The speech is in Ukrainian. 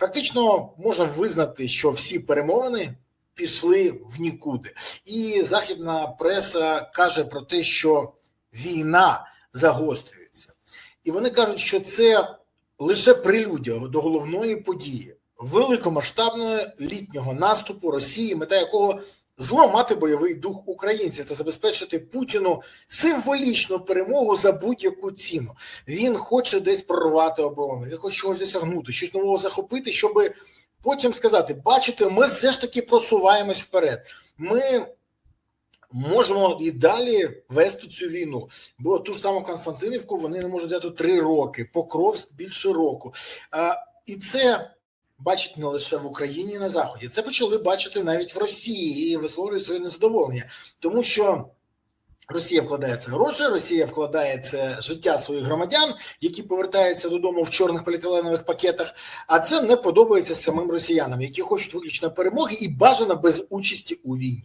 Фактично можна визнати, що всі перемовини пішли в нікуди, і західна преса каже про те, що війна загострюється, і вони кажуть, що це лише прелюдія до головної події великомасштабного літнього наступу Росії, мета якого зламати бойовий дух українців та забезпечити Путіну символічну перемогу за будь-яку ціну. Він хоче десь прорвати оборону, він хоче чогось досягнути, щось нового захопити, щоб потім сказати: бачите, ми все ж таки просуваємось вперед. Ми можемо і далі вести цю війну. Бо ту ж саму Константинівку вони не можуть взяти три роки, Покровськ більше року. А, і це бачать не лише в Україні і на Заході. Це почали бачити навіть в Росії і висловлюють своє незадоволення, тому що. Росія вкладає це гроші, Росія вкладає це життя своїх громадян, які повертаються додому в чорних поліетиленових пакетах. А це не подобається самим росіянам, які хочуть виключно перемоги і бажано без участі у війні.